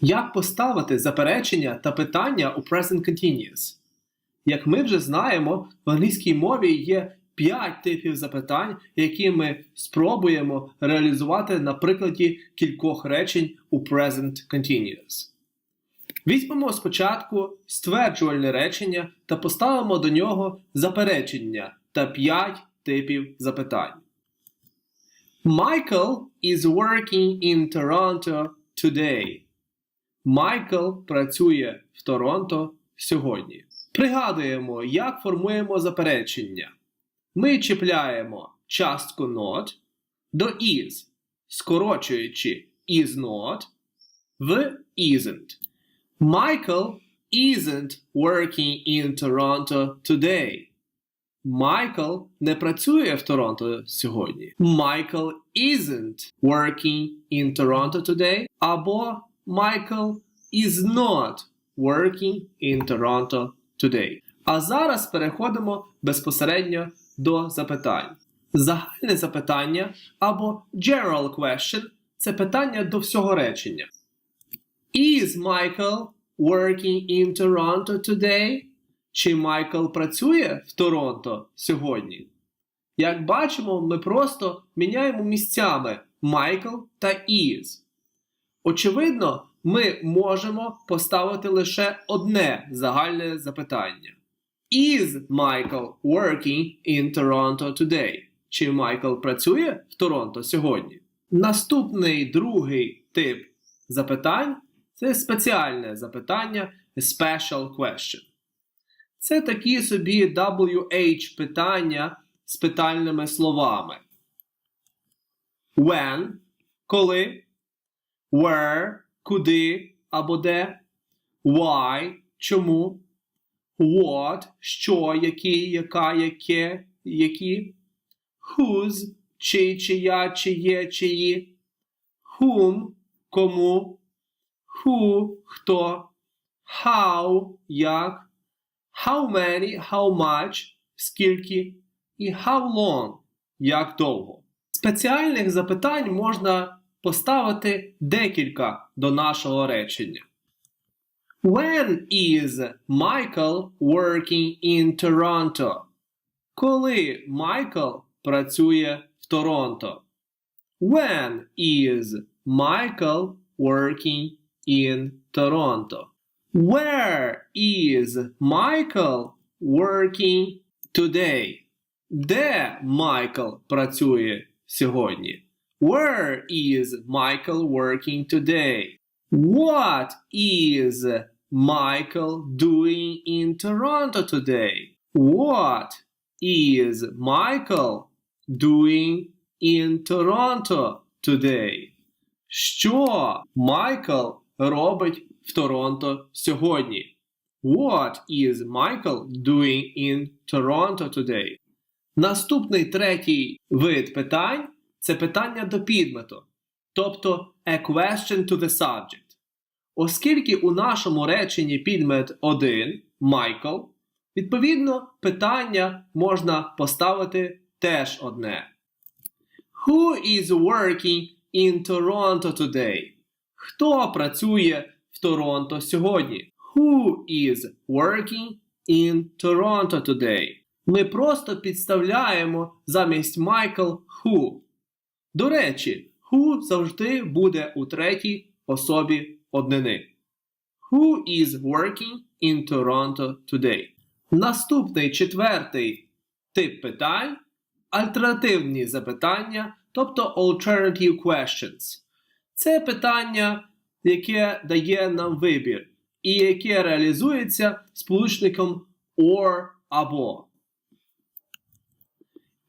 Як поставити заперечення та питання у Present Continuous? Як ми вже знаємо, в англійській мові є 5 типів запитань, які ми спробуємо реалізувати на прикладі кількох речень у Present Continuous. Візьмемо спочатку стверджувальне речення та поставимо до нього заперечення та 5 типів запитань. Michael is working in Toronto today. Майкл працює в Торонто сьогодні. Пригадуємо, як формуємо заперечення. Ми чіпляємо частку not до is, скорочуючи is not в isn't. Michael isn't working in Toronto today. Майкл не працює в Торонто сьогодні. Michael isn't working in Toronto today. Або Michael is not working in Toronto today. А зараз переходимо безпосередньо до запитань. Загальне запитання або general question це питання до всього речення. Is Michael working in Toronto today? Чи Майкл працює в Торонто сьогодні? Як бачимо, ми просто міняємо місцями Майкл та is. Очевидно, ми можемо поставити лише одне загальне запитання. Is Michael working in Toronto today? Чи Майкл працює в Торонто сьогодні? Наступний другий тип запитань це спеціальне запитання special question. Це такі собі WH питання з питальними словами. When коли, where куди або де, why чому, what що, які, яка, яке, які, whose чий, чия, чиє, чиї, whom кому, who хто, how як. How many, how much, скільки? І how long, як довго. Спеціальних запитань можна поставити декілька до нашого речення. When is Michael working in Toronto? Коли Майкл працює в Торонто? When is Michael working in Toronto? Where is Michael working today? Де Майкл працює сьогодні? Where is Michael working today? What is Michael doing in Toronto today? What is Michael doing in Toronto today? Що Майкл робить в Торонто сьогодні? What is Michael doing in Toronto today? Наступний третій вид питань це питання до підмету, тобто a question to the subject. Оскільки у нашому реченні підмет один Майкл, відповідно, питання можна поставити теж одне. Who is working in Toronto today? Хто працює в Торонто сьогодні? Who is working in Toronto today? Ми просто підставляємо замість Michael who. До речі, who завжди буде у третій особі однини. Who is working in Toronto today? Наступний четвертий тип питань альтернативні запитання, тобто alternative questions. Це питання, яке дає нам вибір, і яке реалізується сполучником or або.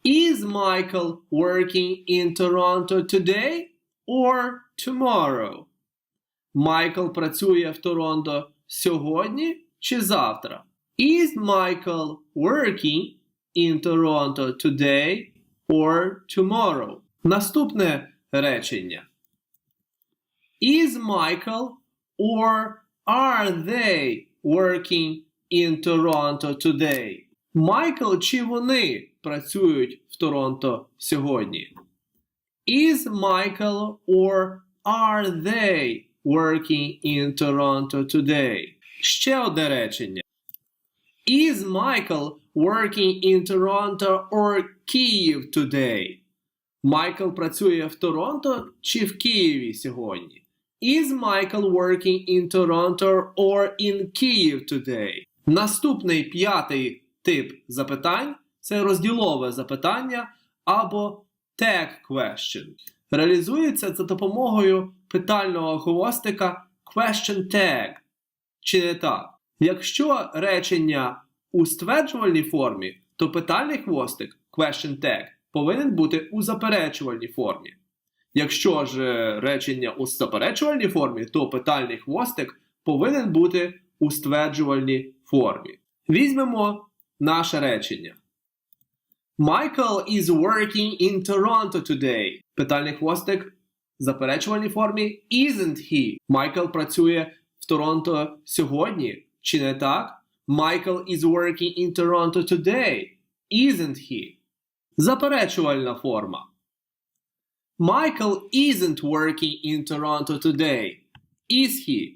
Is Michael working in Toronto today or tomorrow? Майкл працює в Торонто сьогодні чи завтра? Is Michael working in Toronto today or tomorrow? Наступне речення. Is Michael or are they working in Toronto today? Майкл чи вони працюють в Торонто сьогодні? Is Michael or are they working in Toronto today? Ще одне речення. Is Michael working in Toronto or Kyiv today? Майкл працює в Торонто чи в Києві сьогодні? Is Michael working in Toronto or in Kyiv today? Наступний п'ятий тип запитань це розділове запитання або tag question. Реалізується за допомогою питального хвостика question tag. Чи не так? Якщо речення у стверджувальній формі, то питальний хвостик question tag повинен бути у заперечувальній формі. Якщо ж речення у заперечувальній формі, то питальний хвостик повинен бути у стверджувальній формі. Візьмемо наше речення. Michael is working in Toronto today. Питальний хвостик в заперечувальній формі isn't he. Майкл працює в Торонто сьогодні. Чи не так? Michael is working in Toronto today. Isn't he? Заперечувальна форма. Michael isn't working in Toronto today. Is he?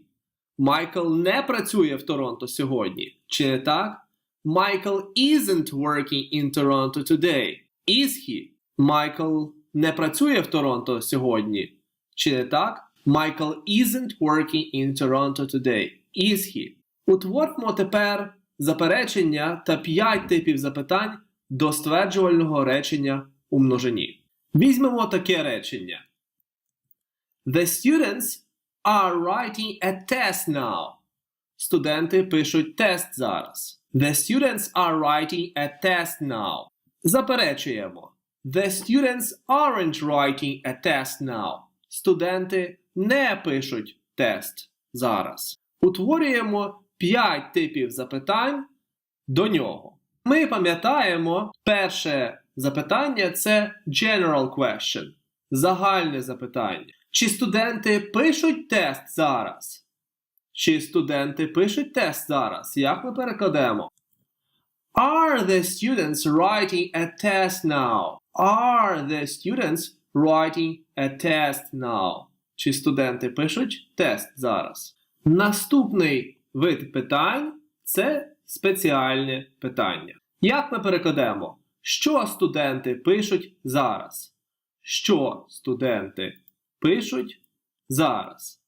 Майкл не працює в Торонто сьогодні. Чи не так? Michael isn't working in Toronto today. Is he? Майкл не працює в Торонто сьогодні. Чи не так? Michael isn't working in Toronto today. Is he? Утворимо тепер заперечення та п'ять типів запитань до стверджувального речення у множині. Візьмемо таке речення. The students are writing a test now. Студенти пишуть тест зараз. The students are writing a test now. Заперечуємо. The students aren't writing a test now. Студенти не пишуть тест зараз. Утворюємо 5 типів запитань до нього. Ми пам'ятаємо, перше запитання це general question. Загальне запитання. Чи студенти пишуть тест зараз? Чи студенти пишуть тест зараз? Як ми перекладемо? Are the students writing a test now? Are the students writing a test now? Чи студенти пишуть тест зараз? Наступний вид питань це спеціальне питання. Як ми перекладемо? Що студенти пишуть зараз? Що студенти пишуть зараз?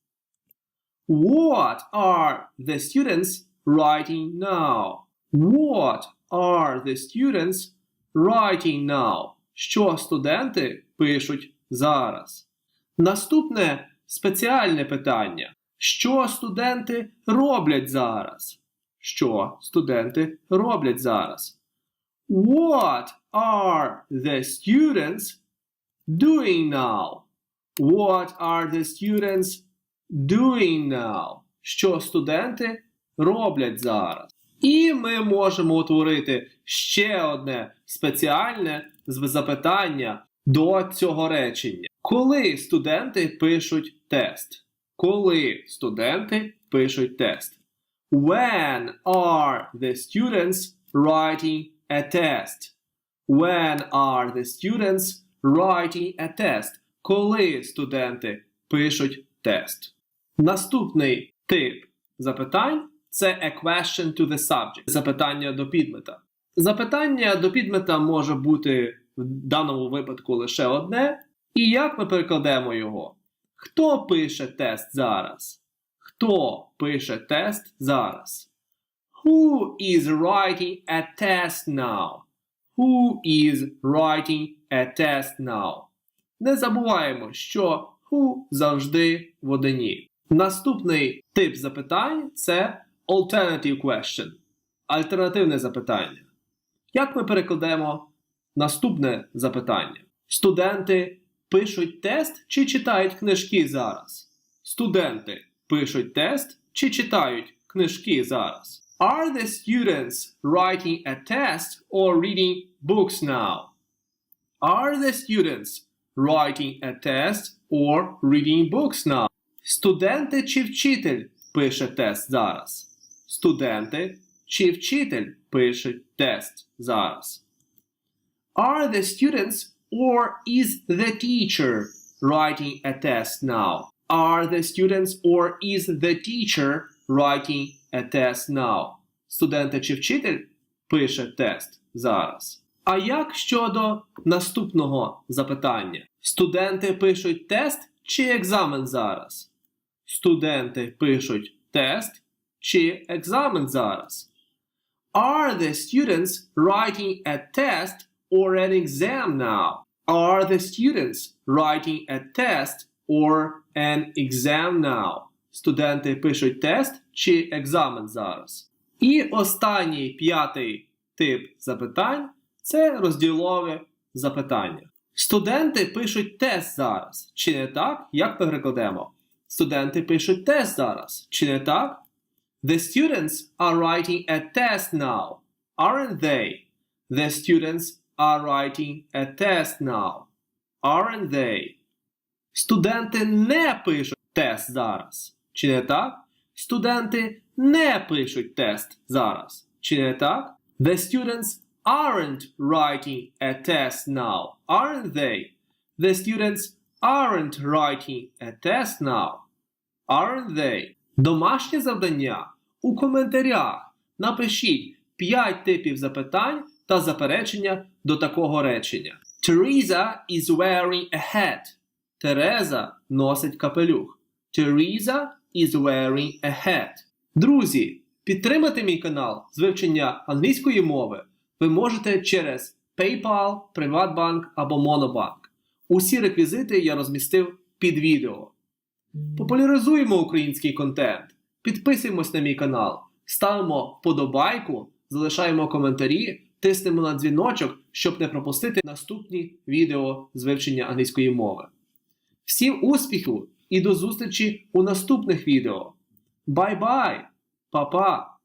What are the students writing now? What are the students writing now? Що студенти пишуть зараз? Наступне спеціальне питання. Що студенти роблять зараз? Що студенти роблять зараз? What are the students doing now? What are the students doing now? Що студенти роблять зараз? І ми можемо утворити ще одне спеціальне запитання до цього речення. Коли студенти пишуть тест? Коли студенти пишуть тест? When are the students writing a test? When are the students writing a test? Коли студенти пишуть тест? Наступний тип запитань це a question to the subject. Запитання до підмета. Запитання до підмета може бути в даному випадку лише одне. І як ми перекладемо його? Хто пише тест зараз? Хто пише тест зараз? Who is writing a test now? Who is writing a test now? Не забуваємо, що who завжди в одині. Наступний тип запитань це alternative question. Альтернативне запитання. Як ми перекладемо наступне запитання? Студенти пишуть тест чи читають книжки зараз? Студенти пишуть тест чи читають книжки зараз? Are the students writing a test or reading books now? Are the students writing a test or reading books now? Студенти чи вчитель пише тест зараз? Студенти чи вчитель пишуть тест зараз? Are the students or is the teacher writing a test now? Are the students or is the teacher writing a test now? Студенти чи вчитель пише тест зараз. А як щодо наступного запитання? Студенти пишуть тест чи екзамен зараз? Студенти пишуть тест чи екзамен зараз? Are the students writing a test or an exam now? Are the students writing a test or an exam now? Студенти пишуть тест чи екзамен зараз. І останній п'ятий тип запитань це розділове запитання. Студенти пишуть тест зараз. Чи не так? Як перекладемо? Студенти пишуть тест зараз. Чи не так? The students are writing a test now, aren't they? The students are writing a test now, aren't they? Студенти не пишуть тест зараз. Чи не так? Студенти не пишуть тест зараз. Чи не так? The students aren't writing a test now, aren't they? The students aren't writing a test now, aren't they? Домашнє завдання у коментарях. Напишіть 5 типів запитань та заперечення до такого речення. Teresa is wearing a hat. Тереза носить капелюх. Teresa is wearing a hat. Друзі, підтримати мій канал з вивчення англійської мови ви можете через PayPal, PrivatBank або Monobank. Усі реквізити я розмістив під відео. Популяризуємо український контент. Підписуємось на мій канал, ставимо вподобайку, залишаємо коментарі, тиснемо на дзвіночок, щоб не пропустити наступні відео з вивчення англійської мови. Всім успіху і до зустрічі у наступних відео. Бай-бай! Па-па!